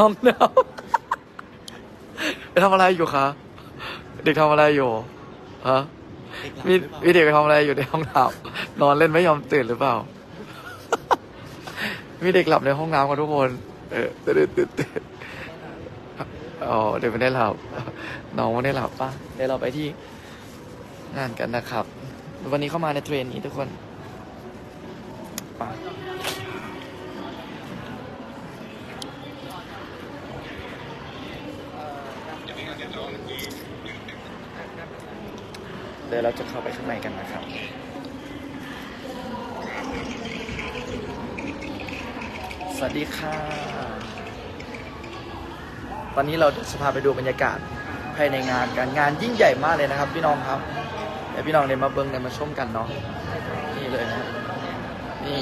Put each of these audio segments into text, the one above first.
ห้องน้ำไปทำอะไรอยู่คะ เด็กทำอะไรอยู่ ฮะ มีมีเด็กไปทำอะไรอยู่ในห้องน้ำนอนเล่นไม่ยอมตื่นหรือเปล่า มีเด็กหลับในห้องน้ำกันทุกคน เออตื่นตื่นตื่นอ๋อเด็กไม่ได้หลับ น้องไม่ได้หลับป่ะ เดี๋ยวเราไปที่งานกันนะครับ วันนี้เข้ามาในเทรนนี้ทุกคนไป เดี๋ยวเราจะเข้าไปข้างในกันนะครับ สวัสดีค่ะ ตอนนี้เราจะพาไปดูบรรยากาศภายในงานกันงานยิ่งใหญ่มากเลยนะครับ พี่น้องครับเดี๋ยวพี่น้องเดี๋ยวมาเบิ้งเดี๋ยวมาชมกันเนาะนี่เลยนะนี่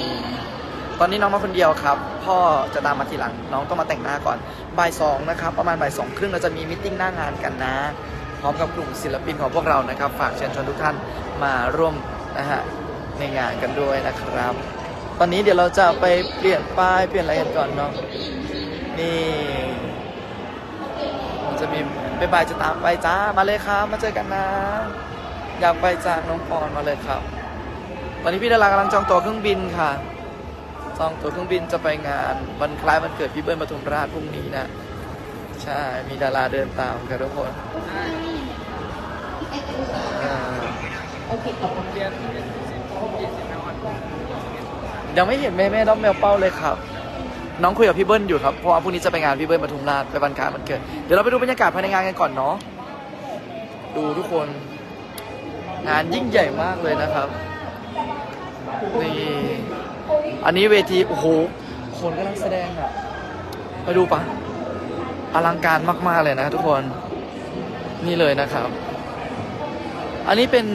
ตอนนี้น้องมาคนเดียวครับ พ่อจะตามมาทีหลัง น้องต้องมาแต่งหน้าก่อน บ่ายสองนะครับ ประมาณบ่ายสองครึ่งเราจะมีมิทติ้งหน้างานกันนะ พร้อมกับกลุ่มศิลปินของพวกเรานะครับ ฝากเชิญชวนทุกท่านมาร่วมนะฮะในงานกันด้วยนะครับ ตอนนี้เดี๋ยวเราจะไปเปลี่ยนป้ายเปลี่ยนอะไรกันก่อนเนาะ นี่มันจะมีไปบ่ายจะตามไปจ้า มาเลยครับ มาเจอกันนะ อยากไปจากน้องปอนมาเลยครับ ตอนนี้พี่ดารากำลังจองตั๋วเครื่องบินค่ะ จองตั๋วเครื่องบินจะไปงานวันคล้ายวันเกิดพี่เบิ้ลปทุมราชพรุ่งนี้นะใช่มีดาราเดินตามกันทุกคนอ่ายังไม่เห็นแม่แม่ด้อมแมวเป้าเลยครับ น้องคุยกับพี่เบิ้ลอยู่ครับเพราะว่าพรุ่งนี้จะไปงานพี่เบิ้ลปทุมราชไปวันคล้ายวันเกิดเดี๋ยวเราไปดูบรรยากาศภายในงานกันก่อนเนาะดูทุกคน งานยิ่งใหญ่มากเลยนะครับนี่ อันนี้เวที โอ้โห คนกำลังแสดงอะไปดูปะอลังการมาก ๆ เลยนะทุกคน นี่เลยนะครับ อันนี้เป็น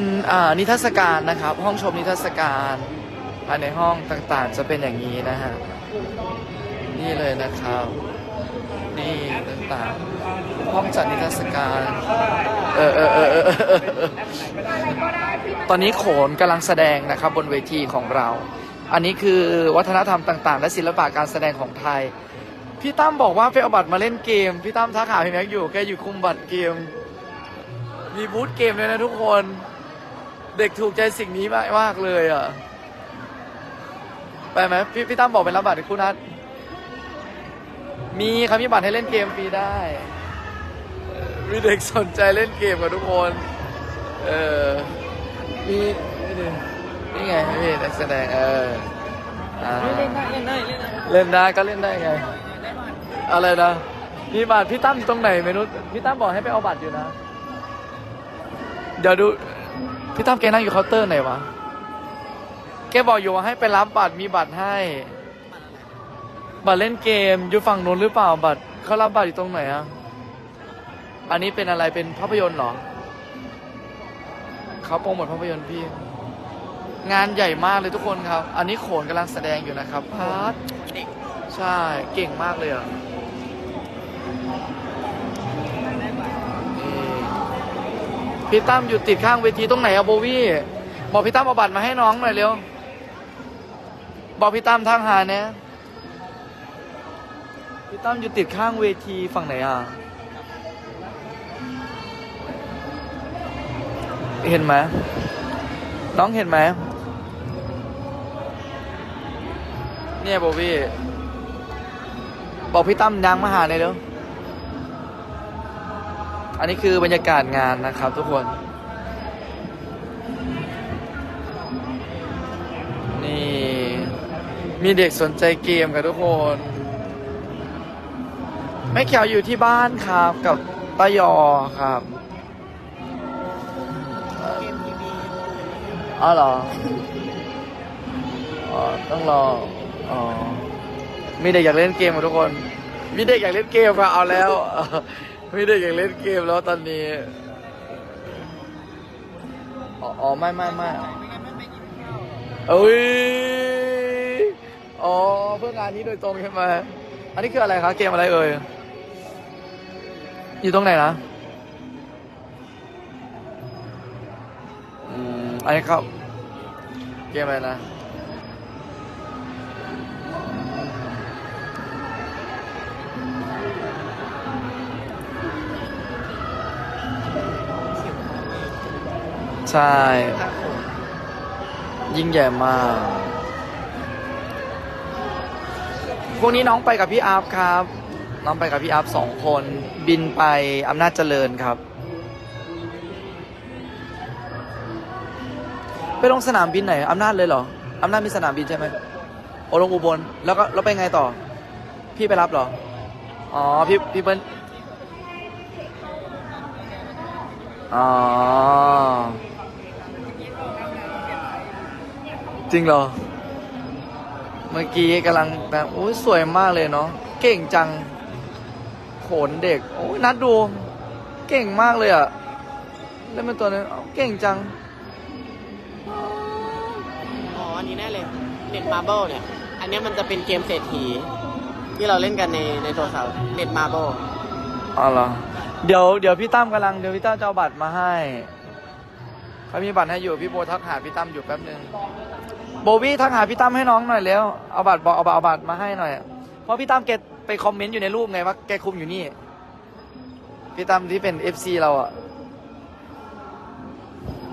นิทรรศการนะครับ ห้องชมนิทรรศการภายในห้องต่างๆ จะเป็นอย่างนี้นะฮะ นี่เลยนะครับ นี่ต่างๆ ห้องจัดนิทรรศการ เออเออเออเออเออเออตอนนี้โขนกำลังแสดงนะครับบนเวทีของเรา อันนี้คือวัฒนธรรมต่าง ๆ และศิลปะการแสดงของไทย พี่ตั้มบอกว่าไปเอาบัตรมาเล่นเกม พี่ตั้มทักหาพี่แม็กอยู่ แกอยู่คุมบัตรเกม มีบูธเกมเลยนะทุกคน เด็กถูกใจสิ่งนี้มากมากเลยอะ ไปไหมพี่พี่ตั้มบอกไปรับบัตรคุณนัทมีครับมีบัตรให้เล่นเกมฟรีได้ มีเด็กสนใจเล่นเกมกับทุกคน เออ มี นี่ไงพี่นักแสดงเอออ่าเล่นได้เล่นได้เล่นได้เล่นได้ก็เล่นได้ไง อะไรนะมีบัตรพี่ตั้มอยู่ตรงไหนไม่รู้พี่ตั้มบอกให้ไปเอาบัตรอยู่นะ เดี๋ยวดูพี่ตั้มแกนั่งอยู่เคาน์เตอร์ไหนวะแกบอกอยู่ว่าให้ไปรับบัตรมีบัตรให้ บัตรเล่นเกมอยู่ฝั่งนู้นหรือเปล่าบัตรเขารับบัตรอยู่ตรงไหนอะอันนี้เป็นอะไรเป็นภาพยนตร์เหรอเขาโปรโมทภาพยนตร์พี่ งานใหญ่มากเลยทุกคนครับ อันนี้โขนกำลังแสดงอยู่นะครับพาร์ทใช่ เก่งมากเลยอะพี่ตั้มอยู่ติดข้างเวทีตรงไหนอะโบวี่บอกพี่ตั้มเอาบัตรมาให้น้องหน่อยเร็ว บอกพี่ตั้มทางหาเนี่ยพี่ตั้มอยู่ติดข้างเวทีฝั่งไหนอะ เห็นไหมน้องเห็นไหม เนี่ยโบวี่บอกพี่ตั้มยังมาหาเลยเร็วอันนี้คือบรรยากาศงานนะครับทุกคน นี่ มีเด็กสนใจเกมกับทุกคนแม่เขียวอยู่ที่บ้านครับ กับตายอครับอ๋อเหรอ อ๋อ ต้องรอ อ๋อมีเด็กอยากเล่นเกมกับทุกคน มีเด็กอยากเล่นเกมก็เอาแล้วมีเด็กอยากเล่นเกมแล้วตอนนี้อ๋ออ๋อไม่ไม่ไม่ไม่งั้นไม่ไปกินข้าวเอ้ยอ๋อเพื่องานนี้โดยตรงใช่ไหมอันนี้คืออะไรคะเกมอะไรเอ่ยอยู่ตรงไหนนะอืมอันนี้ครับ เกมอะไรนะ ใช่ ยิ่งใหญ่มาก พวกนี้น้องไปกับพี่อาร์ฟครับ น้องไปกับพี่อาร์ฟสองคน บินไปอำนาจเจริญครับ ไปลงสนามบินไหนอำนาจเลยเหรออำนาจมีสนามบินใช่ไหมโอลงอุบล แล้วก็แล้วไปไงต่อ พี่ไปรับเหรอ อ๋อ พี่พี่เปิ้ลอ๋อ จริงเหรอ เมื่อกี้กำลังแบบโอ้ยสวยมากเลยเนาะเก่งจังโขนเด็กโอ้ยนัดดู เก่งมากเลยอะเล่นเป็นตัวนี้เอ้าเก่งจัง อ๋อ อันนี้แน่เลย เน็ตมาร์เบิลเนี่ย อันเนี้ยมันจะเป็นเกมเศรษฐี ที่เราเล่นกันในในโทรศัพท์เน็ตมาร์เบิลอ๋อเหรอ เดี๋ยวเดี๋ยวพี่ตั้มกำลังเดี๋ยวพี่ตั้มจะเอาบัตรมาให้เขามีบัตรให้อยู่พี่โบทักหาพี่ตั้มอยู่แป๊บนึง โบวี่ทักหาพี่ตั้มให้น้องหน่อยเร็วเอาบัตรบอกเอาบัตรเอาบัตรมาให้หน่อย เพราะพี่ตั้มแกไปคอมเมนต์อยู่ในรูปไงว่าแกคุมอยู่นี่ พี่ตั้มที่เป็นเอฟซีเราอะ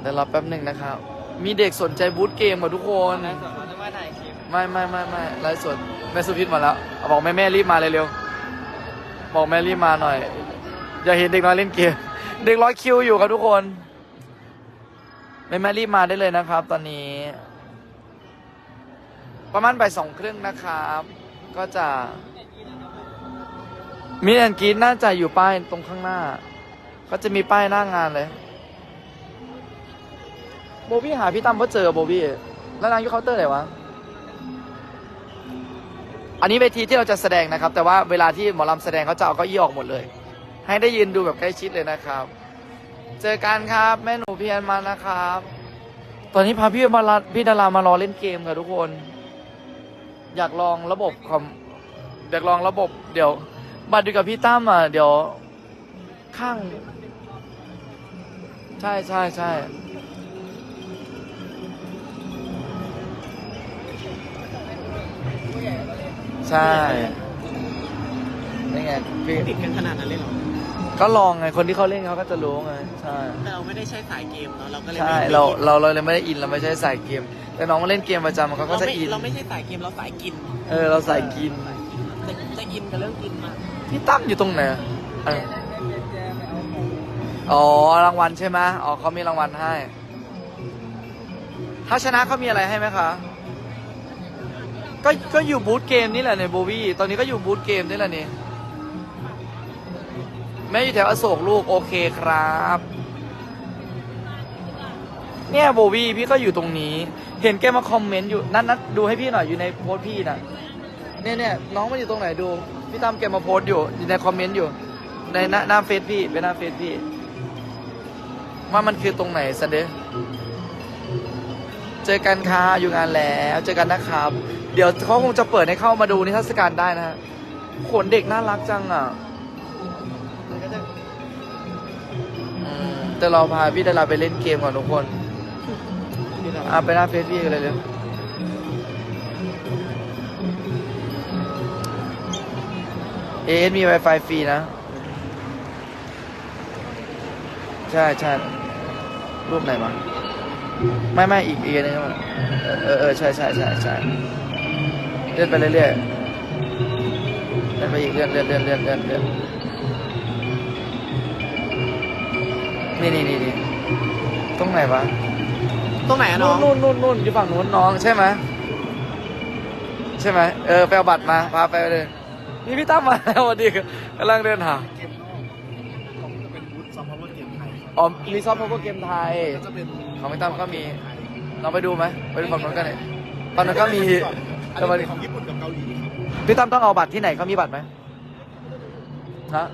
เดี๋ยวรอแป๊บหนึ่งนะครับ มีเด็กสนใจบูธเกมกับทุกคนแล้วส่วนเราจะว่าถ่ายคลิปไม่ไม่ไม่ไม่ไลฟ์สดแม่สุพิษมาแล้วเอาบอกแม่แม่รีบมาเลยเร็วบอกแม่รีบมาหน่อย อย่าเห็นเด็กน้อยเล่นเกม เด็กร้อยคิวอยู่ครับทุกคนแม่แม่รีบมาได้เลยนะครับ ตอนนี้ ประมาณบ่ายสองครึ่งนะครับ ก็จะมีแอนกีน่าจะอยู่ป้ายตรงข้างหน้า ก็จะมีป้ายหน้างานเลย โบวี่หาพี่ตั้มเพราะเจอโบวี่แล้วนางอยู่เคาน์เตอร์ไหนวะ อันนี้เวทีที่เราจะแสดงนะครับ แต่ว่าเวลาที่หมอลำแสดงเขาจะเอาเก้าอี้ออกหมดเลย ให้ได้ยืนดูแบบใกล้ชิดเลยนะครับ เจอกันครับแม่หนูพี่แอนมานะครับ ตอนนี้พาพี่มาพี่ดารามารอเล่นเกมค่ะทุกคน อยากลองระบบคอมอยากลองระบบเดี๋ยว บัตรอยู่กับพี่ตั้มอะ เดี๋ยว ข้าง ใช่ใช่ใช่ใช่นี่ไงพี่ติดกันขนาดนั้นเลยเหรอ ก็ลองไง คนที่เขาเล่นเขาก็จะรู้ไง ใช่ แต่เราไม่ได้ใช้สายเกมเนาะ เราก็เลยใช่ไม่เราเราเราเลยไม่ได้อิน เราไม่ใช่สายเกม แต่น้องมาเล่นเกมประจำมันเขาก็เราจะไม่อิน เราไม่ใช่สายเกมเราสายกินเออเราสายกินจะจะอินกับเรื่องกินมากพี่ตั้มอยู่ตรงไหนเอออ๋อรางวัลใช่ไหมอ๋อเขามีรางวัลให้ ถ้าชนะเขามีอะไรให้ไหมคะ ก็ก็อยู่บูธเกมนี่แหละเนี่ยโบวี่ตอนนี้ก็อยู่บูธเกมนี่แหละนี่แม่อยู่แถวอโศกลูกโอเคครับ เนี่ยโบวี่พี่ก็อยู่ตรงนี้ เห็นแกมาคอมเมนต์อยู่นัดนัดดูให้พี่หน่อยอยู่ในโพสต์พี่นะเนี่ยเนี่ยน้องมันอยู่ตรงไหนดู พี่ตั้มแกมาโพสต์อยู่อยู่ในคอมเมนต์อยู่ ในหน้าหน้าเฟซพี่เป็นหน้าเฟซพี่ ว่ามันคือตรงไหนสันเดย์เจอกันค่ะอยู่งานแล้วเจอกันนะครับ เดี๋ยวเขาคงจะเปิดให้เข้ามาดูนิทรรศการได้นะฮะขนเด็กน่ารักจังอะแต่เราพาพี่ดาราไปเล่นเกมก่อนทุกคน อะไปหน้าเฟซพี่กันเลยเร็วเอเอมี Wi-Fi ฟรีนะ ใช่ใช่รูปไหนมาไม่ไม่อีกอีกอันหนึงครับเออเออใช่ใช่ใช่ใช่เลื่อนไปเรื่อยๆเลื่อนไปอีกเลื่อนเลื่อนเลื่อนเลื่อนเลื่อนเลื่อนนี่นี่นี่นี่ตรงไหนวะ รงไหนอะน้นู่อนงนู่นนู่นนู่นอยู่ฝั่งนู้นน้องใช่ไหมใช่ไหมเออไปเอาบัตรมาพาไปเลยนี่พี่ตั้มมาแล้วสวัสดีครับกำลังเดินหาเกมนอกของจะเป็นบูธซอฟต์พาวเวอร์เกมไทยอ๋อมีซอฟต์พาวเวอร์เกมไทยก็จะเป็นของพี่ตั้มก็มีเราไปดูไหมไปดูฝั่งนู้นกันเลยฝั่งนู้นก็มีอันแต่ว่านี้เป็นของญี่ปุ่นกับเกาหลีครับพี่ตั้มต้องเอาบัตรที่ไหนเขามีบัตรไหมฮะ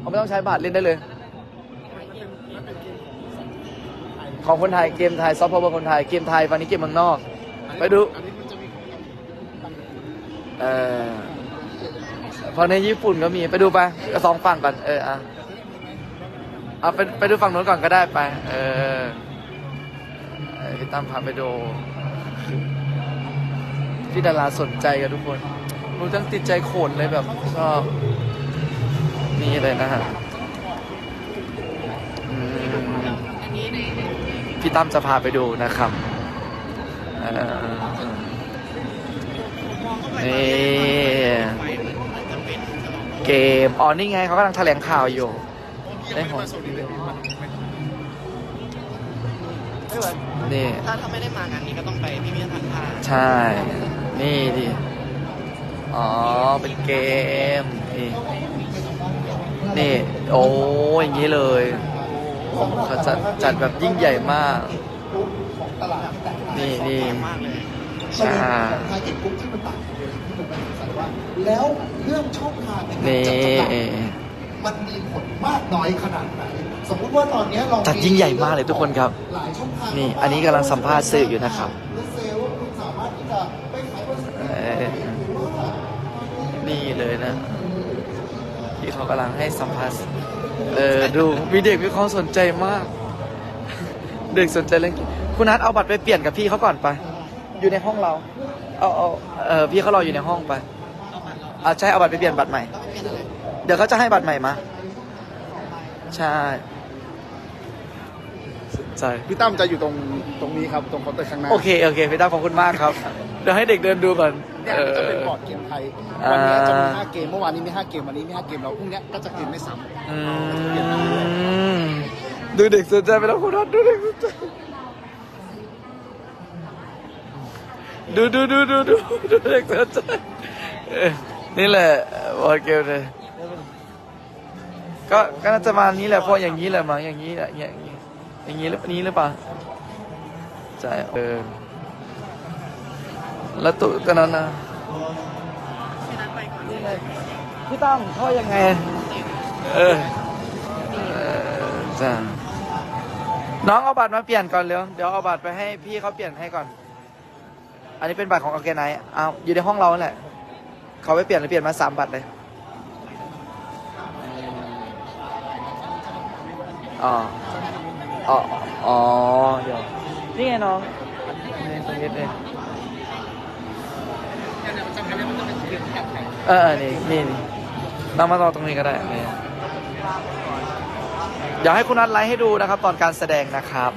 เขาไม่ต้องใช้บัตรเล่นได้เลย ของคนไทยเกมไทยซอฟต์พาวเวอร์คนไทยเกมไทยวันนี้เกมเมืองนอก ไปดูเออพอในญี่ปุ่นก็มีไปดูไปสองฝั่งก่อนเอออะเอาไปไปดูฝั่งนู้นก่อนก็ได้ไป เออพี่ตั้มพาไปดูพี่ดาราสนใจกันทุกคนรู้จังติดใจโขนเลยแบบชอบนี่เลยนะฮะ พี่ตั้มจะพาไปดูนะครับเนี่เกมอ๋อนี่ไงเขากำลังแถลงข่าวอยู่ได้หหมนี่ถ้าถ้าไม่ได้มางานนี้ก็ต้องไปพิพิธภัณฑ์ผ้าใช่ นี่ดิอ๋อ เป็นเกม นี่ นี่ โอ้ยอย่างนี้เลย เขาจัดจัดแบบยิ่งใหญ่มาก นี่นี่มากเลยใช่ทาร์เก็ตกลุ่มที่มันต่างกันเลยที่เป็นแบบสันว่าแล้วเรื่องช่องทางในการนี่จัดจำหน่ายมันมีผลมากน้อยขนาดไหนสมมุติว่าตอนเนี้ยเราจัดยิ่งใหญ่มากเลยทุกคนครับหลายช่องทางนี่อันนี้กำลังสัมภาษณ์สื่ออยู่นะครับและเซลล์คุณสามารถที่จะไปขายบริษัทเอ่อนี่เลยนะ ที่เขากำลังให้สัมภาษณ์ เออดูมีเด็กมีความสนใจมาก เด็กสนใจเรื่องคุณนัทเอาบัตรไปเปลี่ยนกับพี่เขาก่อนไป อยู่ในห้องเรา เอาเอาเออพี่เขารออยู่ในห้องไปเอาใช่เอาบัตรไปเปลี่ยนบัตรใหม่แล้วไม่เป็นอะไรเดี๋ยวเขาจะให้บัตรใหม่มา ใช่สนใจพี่ตั้มจะอยู่ตรงตรงนี้ครับ ตรงเคาน์เตอร์ข้างหน้า โอเค โอเคพี่ตั้มขอบคุณมากครับ เดี๋ยวให้เด็กเดินดูก่อน เนี่ยเอมันจะอเป็นบอร์ดเกมไทยอ่าวันนี้จะมีห้าเกมเมื่อวานนี้มีห้าเกมวันนี้มีห้าเกมแล้วพรุ่งนี้ก็จะเกมไม่ซ้ำอืมดูเด็กสนใจไปแล้วคุณนัทดูเด็กสนใจดูดูดูดูดูดูเด็กสนใจเออนี่แหละบอลเกมเลยก็ก็น่าจะมานี้แหละเพราะอย่างนี้แหละมั้งอย่างนี้แหละอย่างนี้อย่างนี้หรือนี้หรือเปล่าใช่เออ แล้วตุตอนนั้นนะพี่นัทไปก่อนนะพี่ตั้มเข้ายังไง เออเออจ้าน้องเอาบัตรมาเปลี่ยนก่อนเร็วเดี๋ยวเอาบัตรไปให้พี่เขาเปลี่ยนให้ก่อน อันนี้เป็นบัตรของออร์แกไนซ์เอาอยู่ในห้องเราแหละ เขาไปเปลี่ยนเลยเปลี่ยนมาสามบัตรเลยอ๋ออ๋ออ๋อเดี๋ยวนี่ไงน้องนี่ตรงนี้เลย เออนี่นี่นี่น้องมารอตรงนี้ก็ได้นี่เดี๋ยวให้คุณนัทไลฟ์ให้ดูนะครับ ตอนการแสดงนะครับ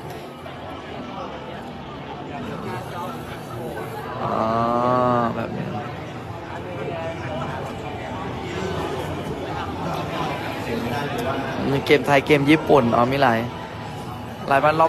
อ๋อแบบนี้มีเกมไทยเกมญี่ปุ่น อ๋อมีหลายหลายบ้านรอบ